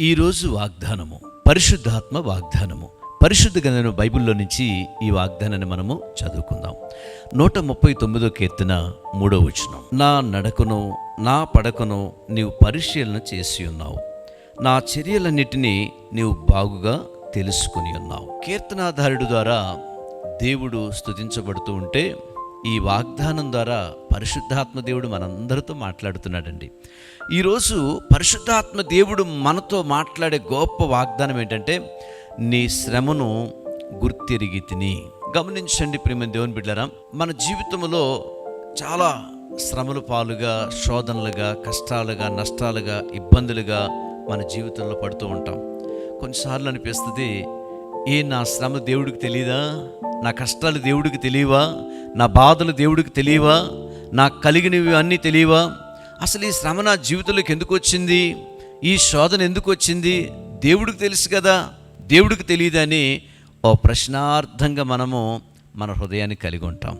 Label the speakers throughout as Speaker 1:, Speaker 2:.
Speaker 1: ఈరోజు వాగ్దానము పరిశుద్ధాత్మ వాగ్దానము. పరిశుద్ధ గ్రంథం బైబిల్లో నుంచి ఈ వాగ్దానాన్ని మనము చదువుకుందాం. నూట ముప్పై తొమ్మిదో కీర్తన మూడో వచనం. నా నడకను నా పడకను నీవు పరిశీలన చేసి ఉన్నావు. నా చర్యలన్నిటినీ నీవు బాగుగా తెలుసుకుని ఉన్నావు. కీర్తనాధారుడు ద్వారా దేవుడు స్తుతించబడుతూ ఉంటే ఈ వాగ్దానం ద్వారా పరిశుద్ధాత్మ దేవుడు మనందరితో మాట్లాడుతున్నాడండి. ఈరోజు పరిశుద్ధాత్మ దేవుడు మనతో మాట్లాడే గొప్ప వాగ్దానం ఏంటంటే నీ శ్రమను గుర్తిరిగి తిని. గమనించండి ప్రేమ దేవుని బిడ్డారా మన జీవితంలో చాలా శ్రమలు పాలుగా శోధనలుగా కష్టాలుగా నష్టాలుగా ఇబ్బందులుగా మన జీవితంలో పడుతూ ఉంటాం. కొన్నిసార్లు అనిపిస్తుంది ఏ నా శ్రమ దేవుడికి తెలియదా? నా కష్టాలు దేవుడికి తెలియవా? నా బాధలు దేవుడికి తెలియవా? నాకు కలిగినవి అన్నీ తెలియవా? అసలు ఈ శ్రమ నా జీవితంలోకి ఎందుకు వచ్చింది? ఈ శోధన ఎందుకు వచ్చింది? దేవుడికి తెలుసు కదా. దేవుడికి తెలియదని ఓ ప్రశ్నార్థంగా మనము మన హృదయాన్ని కలిగి ఉంటాం.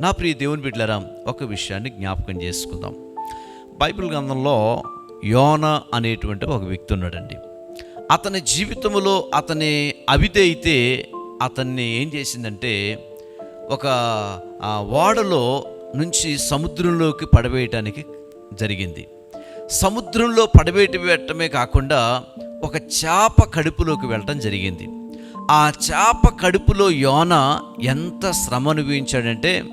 Speaker 1: నా ప్రియ దేవుని బిడ్డలరా ఒక విషయాన్ని జ్ఞాపకం చేసుకుందాం. బైబిల్ గ్రంథంలో యోన అనేటువంటి ఒక వ్యక్తి ఉన్నాడండి. అతని జీవితంలో అతని అవిధైతే అతన్ని ఏం చేసిందంటే ఒక ఓడలో నుంచి సముద్రంలోకి పడవేయటానికి జరిగింది. సముద్రంలో పడవేటి కాకుండా ఒక చేప కడుపులోకి వెళ్ళటం జరిగింది. ఆ చేప కడుపులో యోన ఎంత శ్రమ అనుభవించాడంటే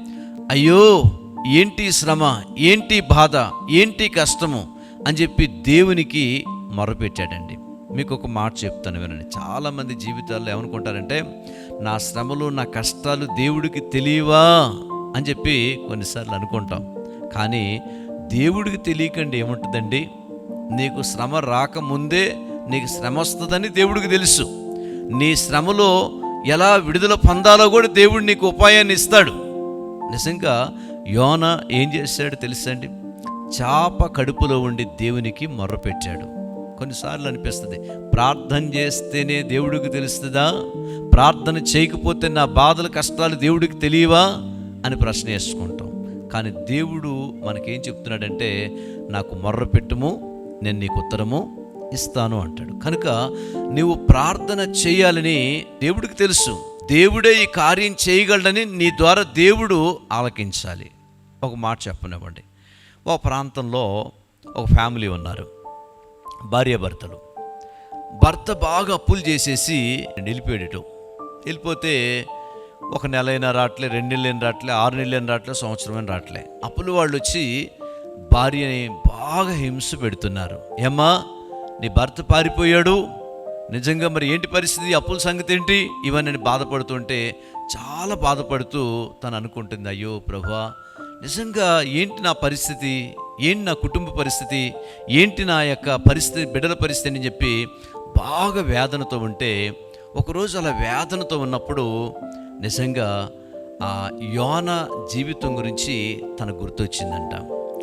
Speaker 1: అయ్యో ఏంటి శ్రమ ఏంటి బాధ ఏంటి కష్టము అని చెప్పి దేవునికి మొరపెట్టాడండి. మీకు ఒక మాట చెప్తాను వినండి. చాలామంది జీవితాల్లో ఏమనుకుంటారంటే నా శ్రమలు నా కష్టాలు దేవుడికి తెలియవా? అని చెప్పి కొన్నిసార్లు అనుకుంటాం. కానీ దేవుడికి తెలియకండి ఏముంటుందండి? నీకు శ్రమ రాకముందే నీకు శ్రమ వస్తుందని దేవుడికి తెలుసు. నీ శ్రమలో ఎలా విడుదల పొందాలో కూడా దేవుడు నీకు ఉపాయాన్ని ఇస్తాడు. నిజంగా యోన ఏం చేశాడు తెలుసండి చాప కడుపులో ఉండి దేవునికి మొర్రపెట్టాడు. కొన్నిసార్లు అనిపిస్తుంది. ప్రార్థన చేస్తేనే దేవుడికి తెలుస్తుందా? ప్రార్థన చేయకపోతే నా బాధల కష్టాలు దేవుడికి తెలియవా? అని ప్రశ్న వేసుకుంటాం. కానీ దేవుడు మనకేం చెప్తున్నాడంటే నాకు మొర్రపెట్టుము నేను నీకు ఉత్తరము ఇస్తాను అంటాడు. కనుక నీవు ప్రార్థన చేయాలని దేవుడికి తెలుసు. దేవుడే ఈ కార్యం చేయగలడని నీ ద్వారా దేవుడు ఆలకించాలి. ఒక మాట చెప్పనివ్వండి. ఒక ప్రాంతంలో ఒక ఫ్యామిలీ ఉన్నారు. భార్యాభర్తలు. భర్త బాగా అప్పులు చేసేసి వెళ్ళిపోయాడు వెళ్ళిపోతే ఒక నెల అయినా రావట్లే రెండు నెలలైనా రావట్లే ఆరు నెలలైనా రావట్లే సంవత్సరమైన రావట్లే అప్పులు వాళ్ళు వచ్చి భార్యని బాగా హింస పెడుతున్నారు. ఏమ్మా నీ భర్త పారిపోయాడు. నిజంగా మరి ఏంటి పరిస్థితి? అప్పుల సంగతి ఏంటి? ఇవన్నీ బాధపడుతుంటే చాలా బాధపడుతూ తను అనుకుంటుంది అయ్యో ప్రభా నిజంగా ఏంటి నా పరిస్థితి? ఏంటి నా కుటుంబ పరిస్థితి? ఏంటి నా యొక్క పరిస్థితి బిడ్డల పరిస్థితి అని చెప్పి బాగా వేదనతో ఉంటే ఒకరోజు అలా వేదనతో ఉన్నప్పుడు నిజంగా ఆ యోన జీవితం గురించి తన గుర్తొచ్చిందంట.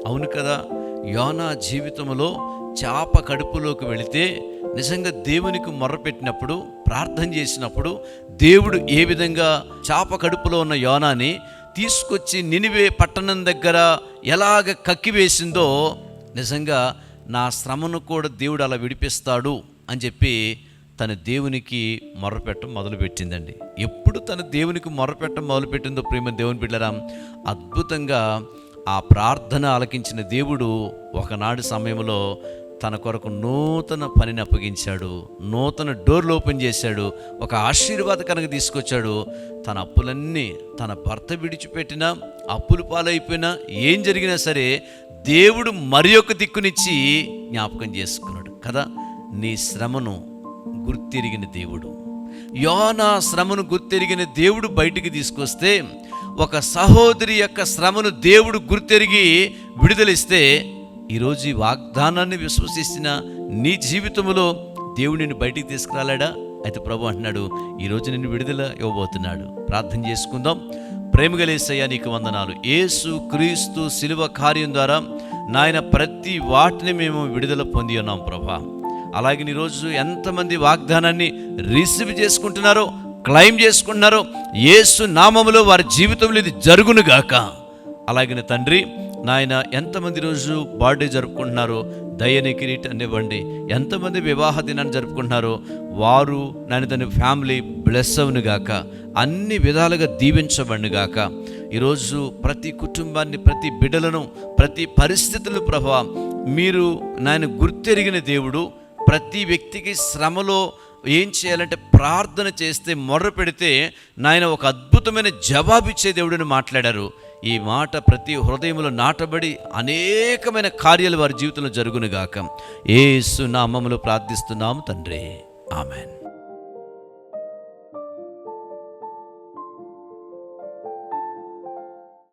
Speaker 1: అవును కదా? యోన జీవితంలో చాప కడుపులోకి వెళితే నిజంగా దేవునికి మొర్రపెట్టినప్పుడు ప్రార్థన చేసినప్పుడు దేవుడు ఏ విధంగా చాప కడుపులో ఉన్న యోనాని తీసుకొచ్చి నినివే పట్టణం దగ్గర ఎలాగ కక్కివేసిందో నిజంగా నా శ్రమను కూడా దేవుడు అలా విడిపిస్తాడు అని చెప్పి తన దేవునికి మొర్రపెట్టడం మొదలుపెట్టిందండి. ఎప్పుడు తన దేవునికి మొర్రపెట్టడం మొదలుపెట్టిందో ప్రేమ దేవుని బిడ్డరా అద్భుతంగా ఆ ప్రార్థన ఆలకించిన దేవుడు ఒకనాడు సమయంలో తన కొరకు నూతన పనిని అప్పగించాడు. నూతన డోర్లు ఓపెన్ చేశాడు. ఒక ఆశీర్వాదకరంగా తీసుకొచ్చాడు. తన అప్పులన్నీ తన భర్త విడిచిపెట్టినా అప్పులు పాలైపోయినా ఏం జరిగినా సరే దేవుడు మరి ఒక దిక్కునిచ్చి జ్ఞాపకం చేసుకున్నాడు. కదా నీ శ్రమను గుర్తిరిగిన దేవుడు. యోనా శ్రమను గుర్తెరిగిన దేవుడు బయటికి తీసుకొస్తే ఒక సహోదరి యొక్క శ్రమను దేవుడు గుర్తెరిగి విడుదలిస్తే ఈరోజు ఈ వాగ్దానాన్ని విశ్వసిస్తున్న నీ జీవితంలో దేవుడు నిన్ను బయటికి తీసుకురాలేడా? అయితే ప్రభు అంటున్నాడు ఈరోజు నిన్ను విడుదల ఇవ్వబోతున్నాడు. ప్రార్థన చేసుకుందాం. ప్రేమగలేసయ్యా నీకు వందనాలు. ఏసు క్రీస్తు శిలువ కార్యం ద్వారా నాయన ప్రతి వాటిని మేము విడుదల పొంది ఉన్నాం ప్రభా. అలాగే ఈరోజు ఎంతమంది వాగ్దానాన్ని రిసీవ్ చేసుకుంటున్నారో క్లైమ్ చేసుకుంటున్నారో ఏసు నామములో వారి జీవితంలో ఇది జరుగును గాక. అలాగే తండ్రి నాయన ఎంతమంది రోజు బర్త్డే జరుపుకుంటున్నారో దయని కిరీటాన్ని ఇవ్వండి ఎంతమంది వివాహ దినాన్ని జరుపుకుంటున్నారో వారు నాయన తన ఫ్యామిలీ బ్లెస్ గాక అన్ని విధాలుగా దీవించబడిన గాక. ఈరోజు ప్రతి కుటుంబాన్ని ప్రతి బిడ్డలను ప్రతి పరిస్థితులు ప్రభావ మీరు నాయన గుర్తెరిగిన దేవుడు ప్రతి వ్యక్తికి శ్రమలో ఏం చేయాలంటే ప్రార్థన చేస్తే మొర్ర పెడితే నాయన ఒక అద్భుతమైన జవాబిచ్చే దేవుడిని మాట్లాడారు. ఈ మాట ప్రతి హృదయంలో నాటబడి అనేకమైన కార్యాలు వారి జీవితంలో జరుగునుగాక. ఏసు నామములో ప్రార్థిస్తున్నాము తండ్రి. ఆమెన్.